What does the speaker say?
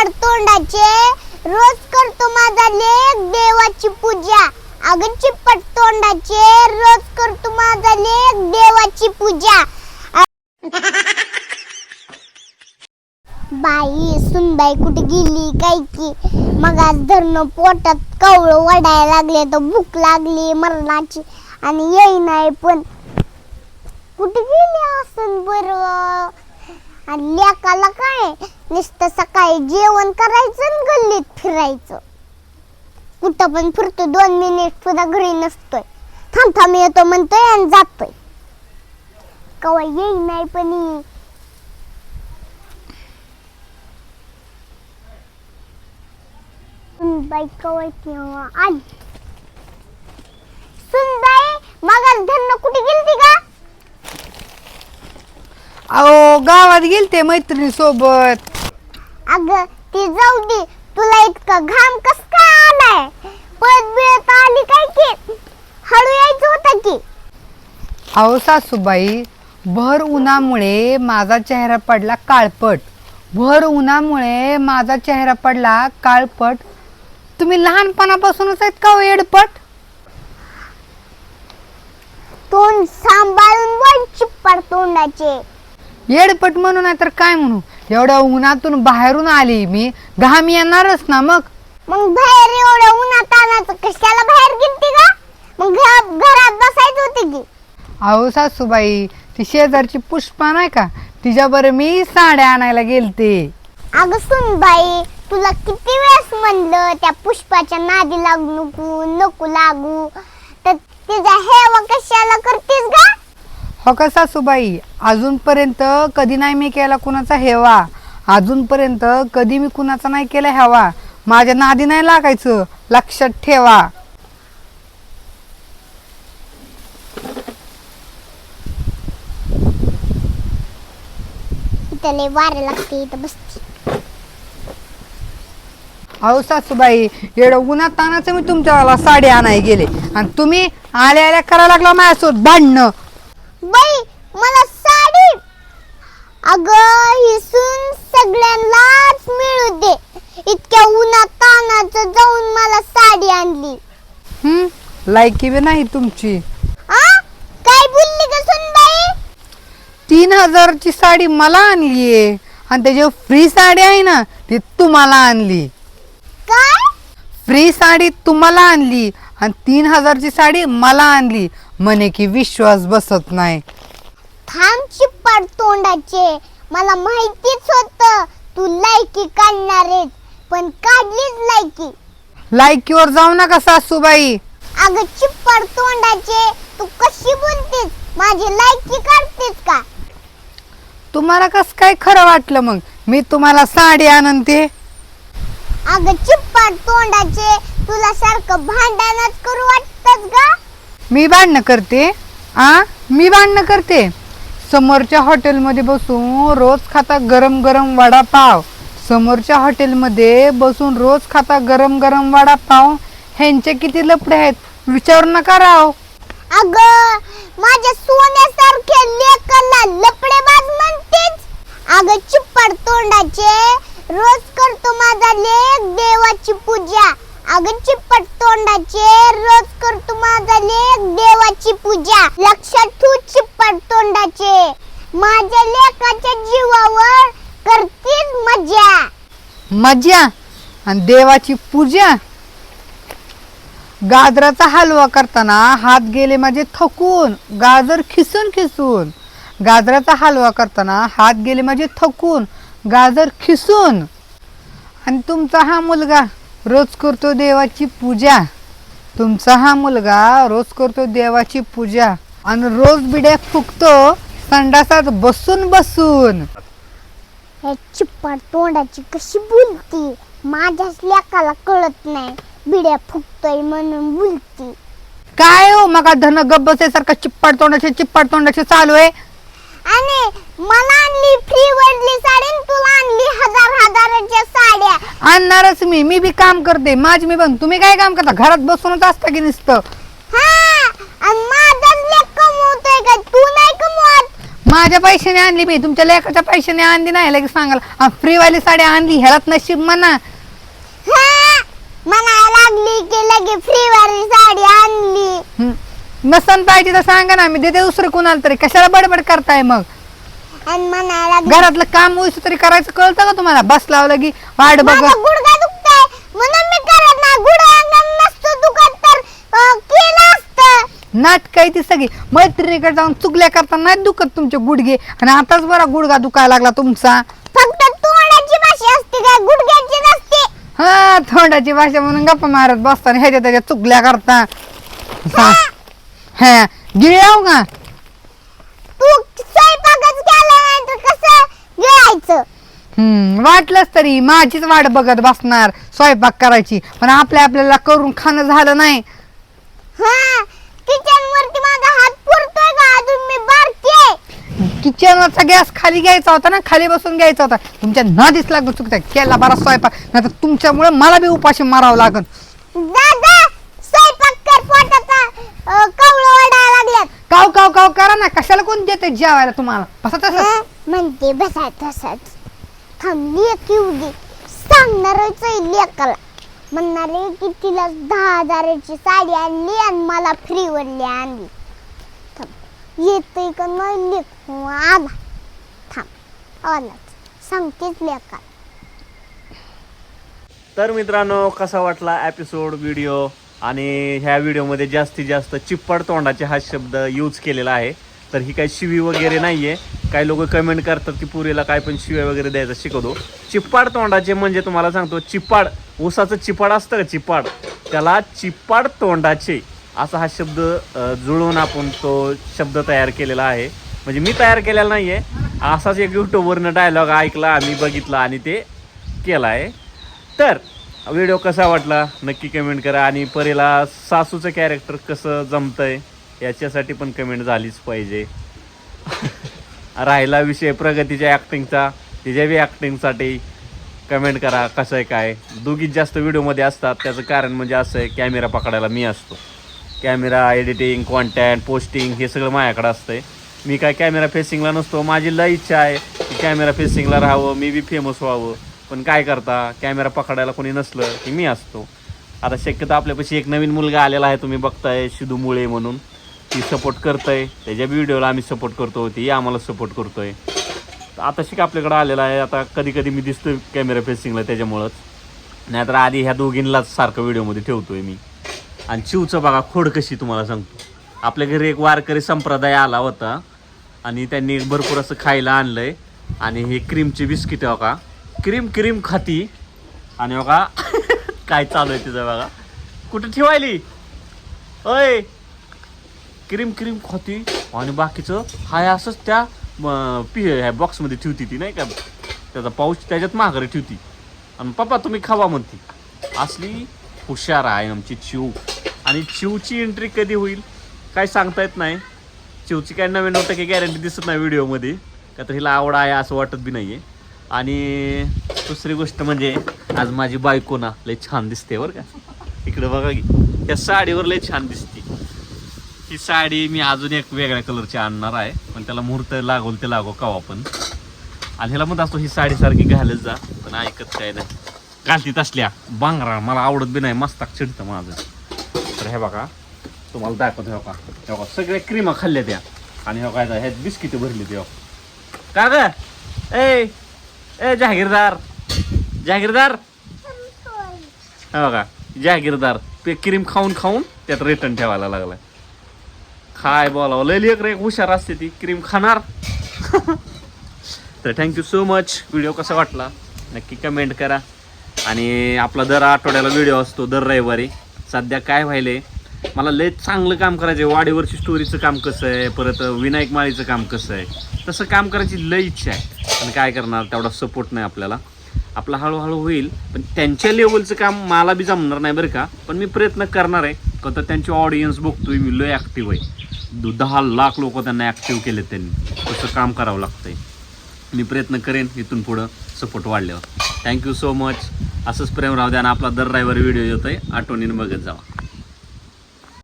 चिप्पड तोंडाचे रोज करतो माझा लेख देवाची पूजा. अगं चिपट तोंडाचे रोज करतो माझा लेख देवाची पूजा. बाई सुनबाई कुठे गेली काय की? मग आज धरणं पोटात कवळ वडायला लागले तर भूक लागली मरणाची. आणि येई नाही पण कुठे गेली असून बर? आणि लेकाला काय? नुसतं सकाळी जेवण करायचं आणि गल्लीत फिरायचं. कुठं पण फिरतो दोन मिनिट सुद्धा घरी नसतोय. थांब थांब येतो म्हणतोय आणि जातोय. कवा येई नाही पण सुनबाई कवा केव्हा आली? सुनबाई मग धरण कुठे गेलती का अहो गावात गेलते मैत्रिणी सोबत अग ती जाऊ दे. तुला इतका घाम कस काय आलाय? पळत बिळत आली काय की? हळू यायचं होतं की. अहो सासूबाई भर उन्हामुळे माझा चेहरा पडला काळपट. भर उन्हामुळे माझा चेहरा पडला काळपट. तुम्ही लहानपणापासूनच आहेत का हो येडपट तोंड सांभाळून बोल चिप्पड तोंडाचे. येडपट म्हणू नाही तर काय म्हणू? एवढ्या उन्हातून बाहेरून आली मी. घाम येणारच ना मग. मग बाहेर एवढ्या उन्हात आणायचं? कशाला बाहेर गेलती का मग घरात घरात बसायचं होते की. अहो सासूबाई ती शेजारची पुष्पा नाही का? तिच्याबरोबर मी साड्या आणायला गेलते. अगं सुन बाई तुला किती वेळेस म्हणलं त्या पुष्पाच्या नादी लागू नको नको लागू. तर तिचा हेवा कशाला करतेस का हो का सासूबाई? अजूनपर्यंत कधी नाही मी केला कुणाचा हेवा. अजूनपर्यंत कधी मी कुणाचा नाही केला हेवा माझ्या नादी नाही लागायचं. लक्षात ठेवा. इथं लय वारे लागते इथं बसते. अहो सासूबाई एवढं उन्हात तानाचं मी तुमच्याला साडी आणाय गेले. आणि तुम्ही आल्या आल्या करायला लागला माझ्यासोबत भांडणं. बाई मला अगं ही सून सगळ्यांनाच मिळू दे. इतक्या उन्हात तानाचं जाऊन मला साडी आणली. हम्म? लायकी बी नाही तुमची. आ? काय बोलली ग सुनबाई? तीन हजारची साडी मला आणलीये. आणि त्याच्यावर फ्री साडी आहे ना ती तुम्हाला आणली. काय? फ्री साडी तुम्हाला आणली आणि तीन हजारची साडी मला आणली. म्हणे की विश्वास बसत नाही. थांब चिप्पाड तोंडाचे. मला माहितीच होत तू लायकी काढणार आहेस पण काढलीच लायकी. लायकीवर जाऊ नका सासूबाई. अगं चिप्पाड तोंडाचे तू कशी बोलतेस? माझी लायकी काढतेस का? तुम्हाला कस काय खरं वाटलं मग? मी तुम्हाला साडी आणते. अगं चिप्पाड तोंडाचे तुला सारखं भांडणच करू वाटतच का? मी भांडणं करते? आ? मी भांडणं करते? समोरच्या हॉटेलमध्ये बसून रोज खाता गरम गरम वडापाव. समोरच्या हॉटेलमध्ये बसून रोज खाता गरम गरम वडापाव. ह्यांचे किती लपडे आहेत? विचारू नका राव. अगं माझ्या सोन्यासारख्या लेकाला लपडेबाज म्हणतेच अग चिप्पाड तोंडाचे रोज करतो माझा लेख देवाची पूजा. अगं चिप्पट तोंडाचे रोज करतो माझा लेख देवाची पूजा. लक्षात ठेव चिप्पट तोंडाचे माझ्या लेखाच्या जीवावर करतीस मजा मजा आणि देवाची पूजा. गाजराचा हलवा करताना हात गेले माझे थकून. गाजर खिसून खिसून. गाजराचा हलवा करताना हात गेले माझे थकून. गाजर खिसून. आणि तुमचा हा मुलगा रोज करतो देवाची पूजा. तुमचा हा मुलगा रोज करतो देवाची पूजा. आणि रोज बिड्या फुकतो संडासात बसून बसून. तोंडाची कशी बोलती? माझ्याच लेकाला कळत नाही. बिड्या फुकतोय म्हणून बोलती. काय हो मग धन गब्बसेसारखा चिप्पाड तोंडाचे चिप्पाड तोंडाचे चालू आहे? आणि मला आणली फ्री वरली साडी आणि तुला आणली हजार हजाराच्या साड्या. आणणारच मी. मी बी काम करते. माझ मी पण तुम्ही काय काम करता? घरात बसूनच असता की नुसतं? हा आणि माझाच कमवतोय का? तू नाही कमवत. माझ्या पैशाने आणली मी तुमच्या लेखाच्या पैशाने आणली नाही. लगेच सांगाल फ्रीवाली साडी आणली. ह्यालाच नशीब म्हणा. हा, म्हणायला लागली की लगे फ्रीवाली साडी आणली. हं. नसन पाहिजे तर सांगा ना. मी देते दुसरं कुणाला तरी. कशाला बडबड करताय मग? आणि म्हणायला लागली घरातलं काम होईस तरी करायचं कळतं का तुम्हाला? बस लावलं की वाट बघ माझा गुडघा दुखतोय. म्हणून मी करत नाही. गुडघा नसतो दुखत तर अं, केलं असतं. नाटक आहे ती सगळी? मैत्रिणीकडे जाऊन चुकल्या करताना नाही दुखत तुमचे गुडघे? आणि आताच बरा गुडघा दुखायला लागला तुमचा. फक्त तोंडाची भाषा असते काय गुडघ्याची नसते. हा थोडाची भाषा म्हणून गप्पा मारत बसताना ह्याच्या त्याच्या चुकल्या करता. हा. गिळाव का? तू कसं गिळायचं हम्म वाटलंच तरी. माझीच वाट बघत बसणार. स्वयंपाक करायची. पण आपल्या आपल्याला करून खाणं झालं नाही. हा किचन वरती माझा हात पुरतोय का? अजून मी किचनवरचा गॅस खाली घ्यायचा होता ना? खाली बसून घ्यायचा होता. तुमच्या नदीच लागून चुकता केला बरा स्वयंपाक. नाही तर तुमच्यामुळे मला बी उपाशी मारावं लागल जा जा स्वयंपाक कर पोटाचा अं, कवळं वाढायला लागल्यात काव काव काव करा ना कशाला कोण देते जेवायला तुम्हाला? बसा तसं? म्हणते बसाय तसंच. थांबली एक येऊ दे सांगणारच आहे लेकाला. म्हणणार आहे की तिला दहा हजाराची साडी आणली आणि मला फ्रीवरली आणली. थांब. येतय का नाही लेख आला थांब. आलाच सांगतेच लेकाला. तर मित्रांनो कसा वाटला एपिसोड व्हिडिओ आणि ह्या व्हिडिओमध्ये जास्तीत जास्त चिप्पड तोंडाचे हा शब्द यूज केलेला आहे. तर ही काही शिवी वगैरे नाही आहे काही लोक कमेंट करतात की पुरीला काय पण शिव्या वगैरे द्यायचं शिकवतो. चिप्पाड तोंडाचे म्हणजे तुम्हाला सांगतो चिप्पाड ऊसाचं चिपाड असतं का चिप्पाड? त्याला चिप्पाड तोंडाचे असा हा शब्द जुळवून आपण तो शब्द तयार केलेला आहे. म्हणजे मी तयार केलेला नाही आहे असाच एक यूट्यूबवरनं डायलॉग ऐकला आम्ही बघितला आणि ते केला आहे तर व्हिडिओ कसा वाटला? नक्की कमेंट करा. आणि परीला सासूचं कॅरेक्टर कसं जमतंय याच्यासाठी पण कमेंट झालीच पाहिजे. राहिला विषय प्रगतीच्या ॲक्टिंगचा तिच्या बी ॲक्टिंगसाठी कमेंट करा कसं आहे काय. दोघीत जास्त व्हिडिओमध्ये असतात. त्याचं कारण म्हणजे असं आहे कॅमेरा पकडायला मी असतो. कॅमेरा एडिटिंग कॉन्टॅक्ट पोस्टिंग हे सगळं माझ्याकडे असतंय. मी काय कॅमेरा फेसिंगला नसतो. माझी लय इच्छा आहे की कॅमेरा फेसिंगला राहावं. मी बी फेमस व्हावं. पण काय करता? कॅमेरा पकडायला कोणी नसलं की मी असतो. आता शक्यतो आपल्यापाशी एक नवीन मुलगा आलेला आहे तुम्ही बघताय शिदू मुळे म्हणून. ती सपोर्ट करतंय. त्याच्या व्हिडिओला आम्ही सपोर्ट करतो ती आम्हाला सपोर्ट करतोय. आता शिक आपल्याकडे आलेला आहे. आता कधी कधी मी दिसतोय कॅमेरा फेसिंगला त्याच्यामुळंच. नाहीतर आधी ह्या दोघींलाच सारखं व्हिडिओमध्ये ठेवतोय मी. आणि चिवचं बघा खोड कशी तुम्हाला सांगतो. आपल्या घरी एक वारकरी संप्रदाय आला होता. आणि त्यांनी भरपूर असं खायला आणलंय. आणि हे क्रीमची बिस्किट हो का क्रीम क्रीम खाती. आणि बघा काय चालू आहे तिचं बघा. कुठं ठेवायली? अय क्रीम क्रीम खाती. आणि बाकीचं हाय असंच त्या पि ह्या बॉक्समध्ये ठेवती ती नाही का? त्याचा पाऊच त्याच्यात माघारी ठेवती. आणि पप्पा तुम्ही खावा म्हणती. असली हुशार आहे आमची चिव आणि चिवची एंट्री कधी होईल काय सांगता येत नाही. चिवची काय नवीन नव्याण्णव टक्के गॅरंटी दिसत नाही व्हिडिओमध्ये का तर हिला आवड आहे असं वाटत बी नाही आहे आणि दुसरी गोष्ट म्हणजे आज माझी बायको ना लय छान दिसते बरं का. इकडं बघा की त्या साडीवर लय छान दिसते. ही साडी मी अजून एक वेगळ्या कलरची आणणार आहे पण त्याला मुहूर्त लागोल ते लागो कवा पण. आणि ह्याला म्हणत असतो ही साडीसारखी घालत जा. पण ऐकत काय नाही. घालतीत असल्या. बांगरा मला आवडत बी नाही. मस्ताक चिडतं माझं. तर हे बघा तुम्हाला दाखवतो हे का हे बघा सगळ्या क्रीमा खाल्ल्या त्या. आणि हे काय ह्यात बिस्किट भरली ते का ए ए जहागीरदार जहागीरदार हो का? जहागीरदार ते क्रीम खाऊन खाऊन त्यात रिटर्न ठेवायला लागलाय. खाय बोलावं लय लेकर एक हुशार असते ती. क्रीम खाणार. तर थँक्यू सो मच व्हिडिओ कसा वाटला? नक्की कमेंट करा. आणि आपला दर आठवड्याला व्हिडिओ असतो दर रविवारी. सध्या काय व्हायले मला लय चांगलं काम करायचं आहे वाडीवरची स्टोरीचं काम कसं आहे? परत विनायक माळीचं काम कसं आहे? तसं काम करायची लय इच्छा आहे. पण काय करणार? तेवढा सपोर्ट नाही आपल्याला. आपला हळूहळू होईल. पण त्यांच्या लेवलचं काम मला बी जमणार नाही बरं का. पण मी प्रयत्न करणार आहे. का तर त्यांची ऑडियन्स बघतोय. मी लय ॲक्टिव्ह आहे. दु- दहा लाख लोक त्यांना ॲक्टिव्ह केले त्यांनी. तसं काम करावं लागतंय. मी प्रयत्न करेन इथून पुढं सपोर्ट वाढल्यावर. थँक्यू सो मच असंच प्रेम राहू द्या आणि आपला दर रविवारी व्हिडिओ येतो आहे आठवणीनं बघत जावा.